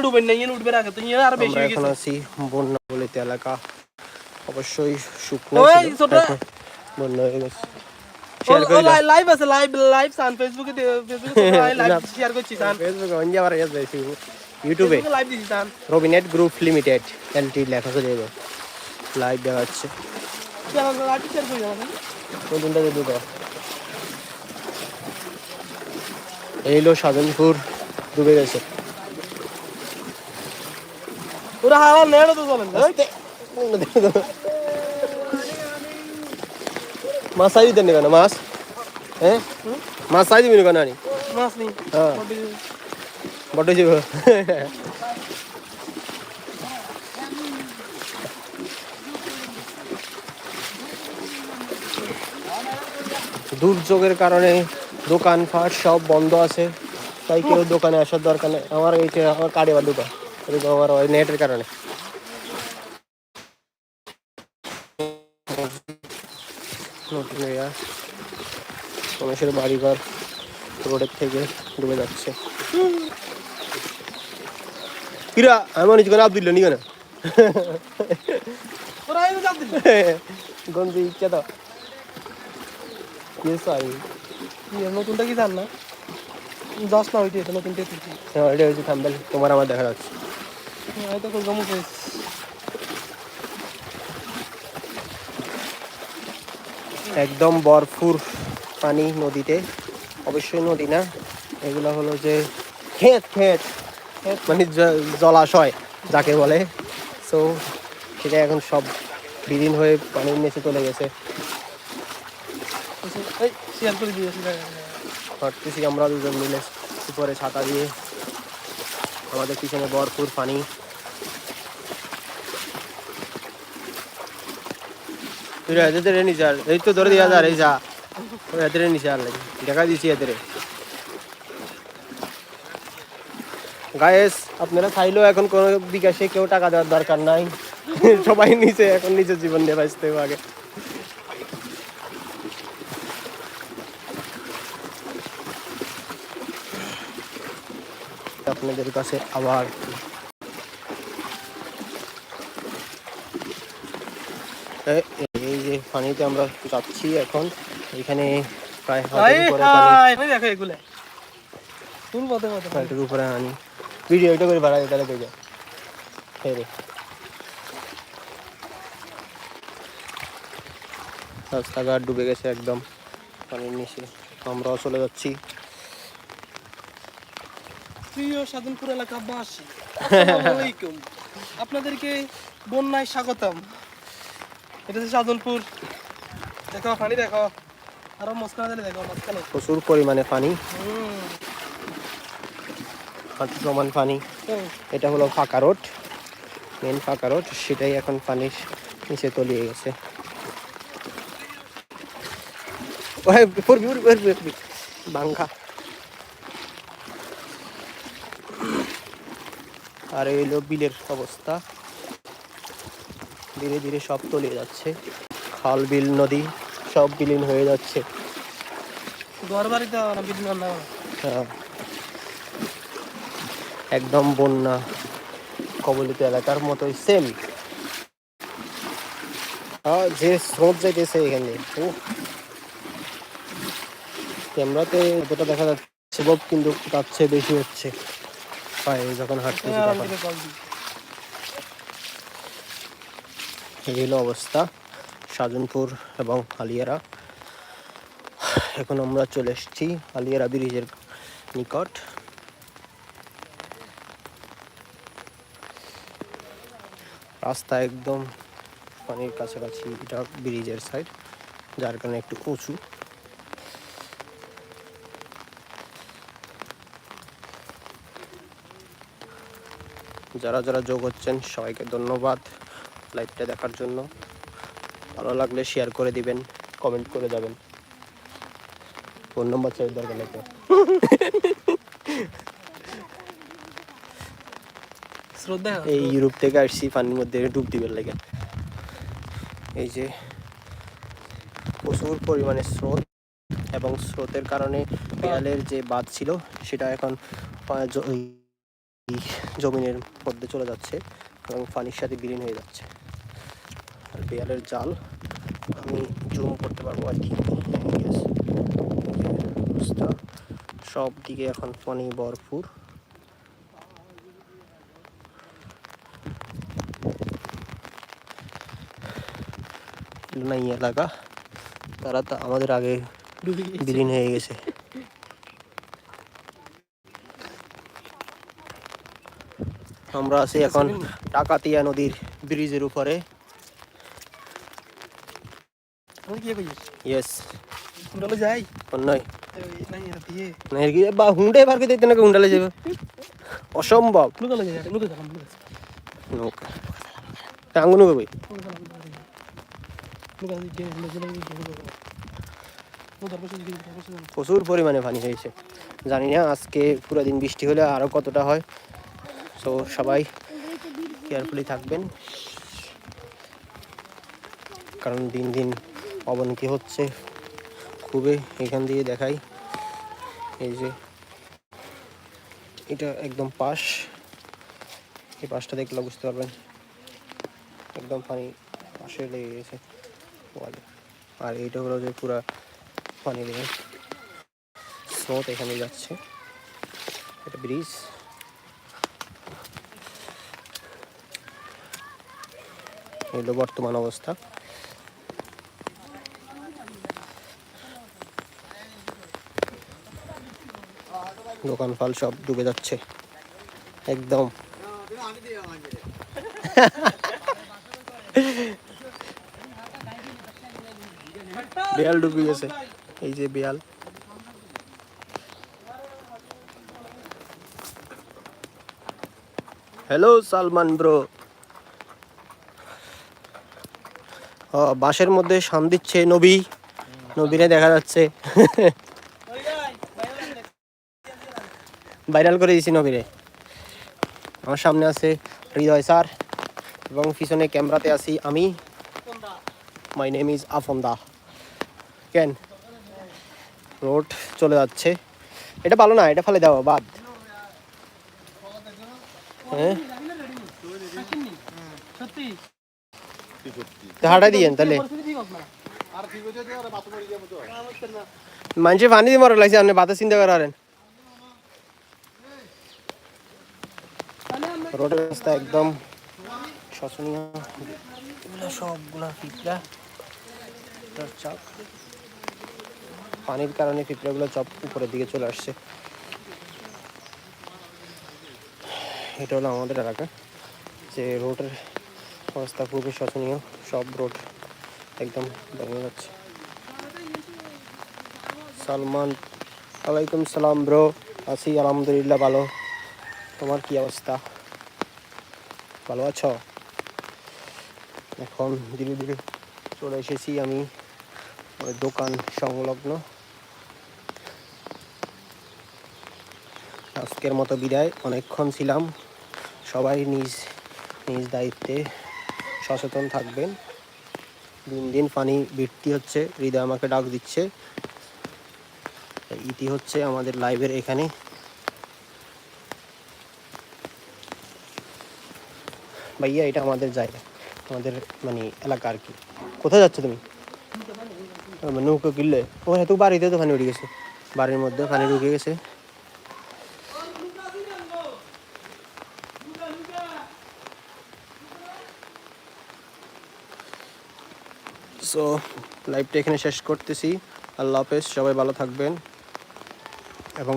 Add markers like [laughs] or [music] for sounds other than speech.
ডুবেন না ইয়ে উঠবে আগে তো ইয়ে আরও বেশি এখন আছি বন্যা বলিতে এলাকা। অবশ্যই শুকনো ওই ছিল, ছোট- এখন বন্যা হয়ে গেছে। লাইভ আছে লাইভ লাইভ সান ফেসবুকে ফেসবুকে লাইভ শেয়ার করছি সান। ফেসবুকে অন্য আবার ইয়ে যাইছি। ইউটিউবে লাইভ দিছি সান। রবিনেট গ্রুপ লিমিটেড এলটি লেখা লাইভ দেখাচ্ছে লাইভ শেয়ার করি আমাকে কোন দিনটা দিয়ে দাও সাধনপুর ডুবে গেছে। ওরা হাওয়া নেড়ে তো চলেন মাছ চাই দিতেন কেন মাছ হ্যাঁ মাছ চাই দিবি কেন আনি মাছ নেই হ্যাঁ যাব দুর্যোগের কারণে দোকানপাট সব বন্ধ আছে তাই কেউ দোকানে আসার দরকার নেই আমার এইটা আমার বা দোকান এটা আমার ওই নেটের কারণে। নতুন এরিয়া মানুষের বাড়িঘর রোডের থেকে ডুবে যাচ্ছে। কিরা আমি মনে হচ্ছে আব্দুল্লা নিয়ে না দিল গন্ধি ইচ্ছা তো। নতুনটা কি জান না? দশ না হইতে নতুনটা হ্যাঁ এটা হচ্ছে থাম্বেল তোমার আমার দেখা যাচ্ছে। গমু একদম বরফুর পানি নদীতে। অবশ্যই নদী না এগুলো হলো যে ক্ষেত ক্ষেত। ক্ষেত। মানে জলাশয় যাকে বলে। সো সেটা এখন সব বিলীন হয়ে পানির নিচে চলে গেছে। হাঁটতেছি আমরা দুজন মিলে উপরে ছাতা দিয়ে আমাদের পিছনে ভরপুর পানি। এদের নিচে দিয়া দেখা আপনারা চাইলেও এখন কোনো বিকাশে কেউ টাকা দেওয়ার দরকার নাই। [laughs] সবাই নিচে, এখন নিজের জীবন নিয়ে বাঁচতে আগে। আপনাদের কাছে আবার এই যে পানিতে আমরা যাচ্ছি এখন এখানে প্রায় উপরে হাতের আনি ভিডিও এটা করে বাড়াই তাহলে দেখে হ্যাঁ রে। রাস্তাঘাট ডুবে গেছে একদম। পানির নিচে। আমরাও চলে যাচ্ছি। প্রিয় সাধনপুর এলাকাবাসী আলাইকুম। আপনাদেরকে বন্যায় স্বাগতম। এটা হচ্ছে সাধনপুর। দেখো পানি দেখো। আরও মস্কানা দিলে দেখো প্রচুর পরিমাণে পানি। হাঁটু সমান পানি। এটা হলো ফাঁকা রোড। মেন ফাঁকা রোড সেটাই এখন পানির নিচে তলিয়ে গেছে। ওই পড়বি পড়বি পড়বি পড়বি বাঙ্গা আর এই হলো বিলের অবস্থা। ধীরে ধীরে সব তলিয়ে যাচ্ছে। খাল বিল নদী সব বিলীন হয়ে যাচ্ছে। হ্যাঁ। একদম বন্যা। কবলিত এলাকার মতোই সেম যে স্রোত যাইতেছে এখানে উফ। ক্যামেরাতে যতটা দেখা যাচ্ছে কিন্তু তার চেয়ে বেশি হচ্ছে। পায়ে যখন হাঁটতেছি তখন। এই হলো অবস্থা সাজনপুর এবং আলিয়ারা এখন আমরা চলে এসেছি আলিয়ারা ব্রিজের নিকট। রাস্তা একদম পানির কাছাকাছি এটা ব্রিজের সাইড যার কারণে একটু উঁচু। যারা যারা যোগ হচ্ছেন সবাইকে ধন্যবাদ লাইভটা দেখার জন্য। ভালো লাগলে শেয়ার করে দিবেন কমেন্ট করে যাবেন। ফোন নম্বর চাই দরকার। শ্রদ্ধা। এই ইউরোপ থেকে আসছি পানির মধ্যে ডুব দিবেন লাগে। এই যে প্রচুর পরিমাণে স্রোত এবং স্রোতের কারণে দেয়ালের যে বাঁধ ছিল সেটা এখন এই জমিনের মধ্যে চলে যাচ্ছে এবং পানির সাথে বিলীন হয়ে যাচ্ছে। আর বেয়ালের জাল আমি জুম করতে পারব আর কি। সব দিকে এখন পানি ভরপুর। নাই এলাকা তারা তো আমাদের আগে বিলীন হয়ে গেছে। আমরা আছি এখন ডাকাতিয়া নদীর ব্রিজের উপরে। ইয়েস যাই। বা হুন্ডে করে দিতে নাকি হুন্ডালে যাবে? অসম্ভব। আঙ্গুনো প্রচুর পরিমাণে পানি হয়েছে। জানি না আজকে পুরো দিন বৃষ্টি হলে আরও কতটা হয়। তো সবাই কেয়ারফুলি থাকবেন। কারণ দিন দিন অবনতি হচ্ছে। খুবই এখান দিয়ে দেখাই। এই যে এটা একদম পাশ। এই পাশটা দেখলে বুঝতে পারবেন। একদম পানি পাশে লেগে গেছে। আর এইটা হলো যে পুরা পানি লেগে স্রোত এখানে যাচ্ছে। এটা ব্রিজ হলো বর্তমান অবস্থা। দোকান ফাল সব ডুবে যাচ্ছে। একদম। বেয়াল ডুবে গেছে। এই যে বেয়াল হ্যালো সালমান ব্রো ও বাঁশের মধ্যে শান দিচ্ছে নবী। নবীরে দেখা যাচ্ছে। ভাইরাল করে দিয়েছি নবীরে। আমার সামনে আছে হৃদয় স্যার এবং পিছনে ক্যামেরাতে আছি আমি। মাই নেম ইজ আফন্দা কেন? রোড চলে যাচ্ছে। এটা ভালো না, এটা ফেলে দেওয়া বাদ। হ্যাঁ? হাঁটাই দিয়েন তাহলে। মানুষে পানি দিয়ে মরা লাগছে আপনি বাতা চিন্তা করেন রোডের রাস্তা একদম শোচনীয়। সবগুলা এটার পানির কারণে পিঁপড়াগুলো চপ উপরের দিকে চলে আসছে। এটা হলো আমাদের এলাকা। যে রোডের অবস্থা খুবই শোচনীয়। সব রোড একদম ভেঙে যাচ্ছে। সালমান ওয়ালাইকুম সালাম ব্রো। আছি, আলহামদুলিল্লাহ ভালো। তোমার কি অবস্থা? ভালো আছো? এখন ধীরে ধীরে চলে এসেছি আমি ওই দোকান সংলগ্ন। আজকের মতো বিদায়। অনেকক্ষণ ছিলাম। সবাই নিজ নিজ দায়িত্বে সচেতন থাকবেন। দিন দিন পানি বৃদ্ধি হচ্ছে হৃদয় আমাকে ডাক দিচ্ছে। ইতি হচ্ছে আমাদের লাইভের এখানে। ভাইয়া এটা আমাদের জায়গা আমাদের মানে এলাকা আর কি। কোথায় যাচ্ছ তুমি? নৌকো কিনলে। ওখানে তো বাড়িতে তো পানি উঠে গেছে। বাড়ির মধ্যে পানি ঢুকে গেছে। সো লাইভটা এখানে শেষ করতেছি। আল্লাহ হাফেজ সবাই ভালো থাকবেন।